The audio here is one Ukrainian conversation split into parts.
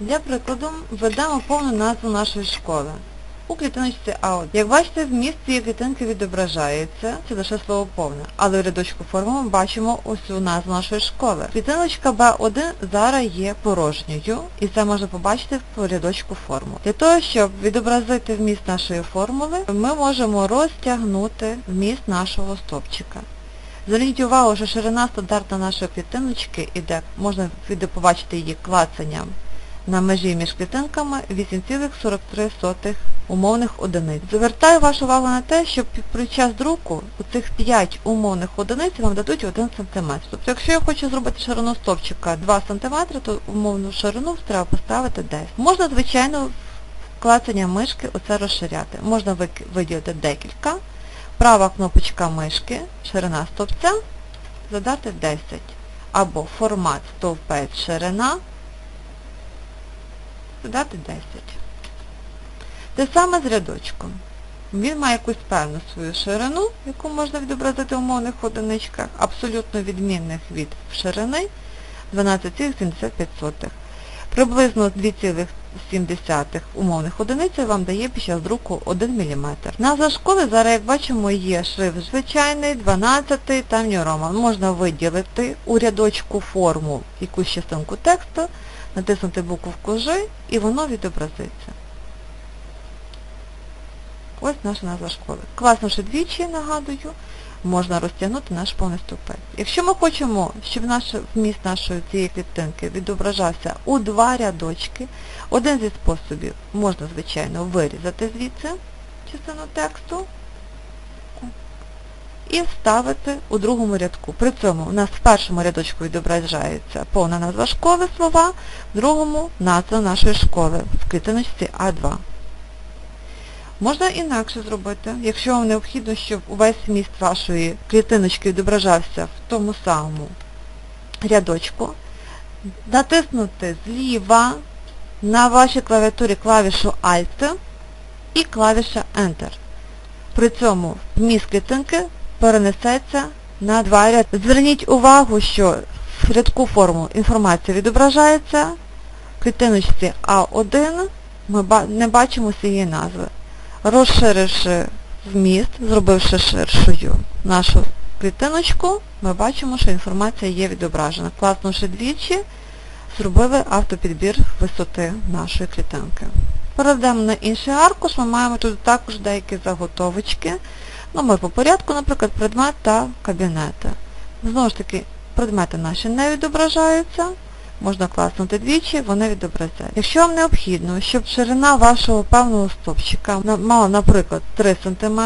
Для прикладу введемо повну назву нашої школи. У клітиночці А1. Як бачите, вміст цієї клітинки відображається, це лише слово повне, але в рядочку форми ми бачимо усю назву нашої школи. Клітиночка Б1 зараз є порожньою, і це можна побачити в рядочку форму. Для того, щоб відобразити вміст нашої формули, ми можемо розтягнути вміст нашого стопчика. Зверніть увагу, що ширина стандартна нашої клітиночки іде, можна побачити її клацанням на межі між клітинками 8,43 умовних одиниць. Звертаю вашу увагу на те, що під- час друку у цих 5 умовних одиниць вам дадуть 1 см. Тобто, якщо я хочу зробити ширину стовпчика 2 см, то умовну ширину треба поставити 10. Можна, звичайно, клацання мишки оце розширяти. Можна виділити декілька. Права кнопочка мишки, ширина стовпця, задати 10. Або формат стовпець ширина, задати 10. Те саме з рядочком. Він має якусь певну свою ширину, яку можна відобразити в умовних одиничках, абсолютно відмінних від ширини 12,75. Приблизно 2,7 умовних одиниць вам дає під час друку 1 мм. Назва школи зараз, як бачимо, є шрифт звичайний, 12 та New Можна виділити у рядочку форму якусь частинку тексту, натиснути буковку Ж і воно відобразиться. Ось наша назва школи. Класнувши двічі, нагадую, можна розтягнути наш повний стовпець. Якщо ми хочемо, щоб наш вміст нашої цієї клітинки відображався у два рядочки, один зі способів можна, звичайно, вирізати звідси частину тексту і вставити у другому рядку. При цьому у нас в першому рядочку відображається повна назва школи слова, в другому назва нашої школи в клітиночці А2. Можна інакше зробити, якщо вам необхідно, щоб увесь зміст вашої клітиночки відображався в тому самому рядочку, натиснути зліва на вашій клавіатурі клавішу Alt і клавіша Enter. При цьому вміст клітинки перенесеться на два ряди. Зверніть увагу, що в рядку форму інформація відображається, в клітиночці А1 ми не бачимо цієї назви розширивши вміст, зробивши ширшою нашу клітиночку, ми бачимо, що інформація є відображена. Класнувши двічі, зробили автопідбір висоти нашої клітинки. Перейдемо на інший аркуш, ми маємо тут також деякі заготовочки. Ну, ми по порядку, наприклад, предмет та кабінети. Знову ж таки, предмети наші не відображаються, можна класнути двічі, вони відобразять. Якщо вам необхідно, щоб ширина вашого певного стовпчика мала, наприклад, 3 см,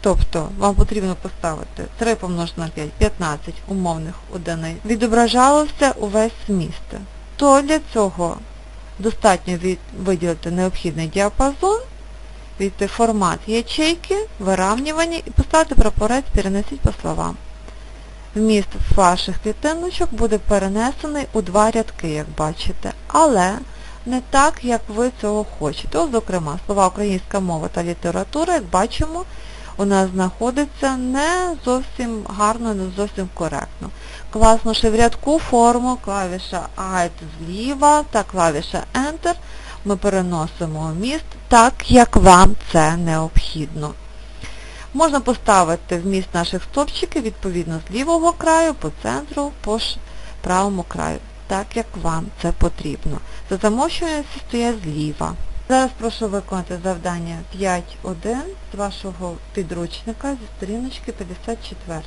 тобто вам потрібно поставити 3 помножити на 5, 15 умовних одиниць, відображалося увесь зміст, то для цього достатньо від, виділити необхідний діапазон, війти формат ячейки, виравнювання і поставити прапорець перенесіть по словам вміст ваших клітиночок буде перенесений у два рядки, як бачите, але не так, як ви цього хочете. Ось, зокрема, слова українська мова та література, як бачимо, у нас знаходиться не зовсім гарно, не зовсім коректно. Класнувши в рядку форму, клавіша Alt зліва та клавіша Enter, ми переносимо вміст так, як вам це необхідно. Можна поставити вміст наших стопчиків відповідно з лівого краю, по центру, по правому краю, так як вам це потрібно. За замовчування стоять зліва. Зараз прошу виконати завдання 5.1 з вашого підручника зі сторіночки 54.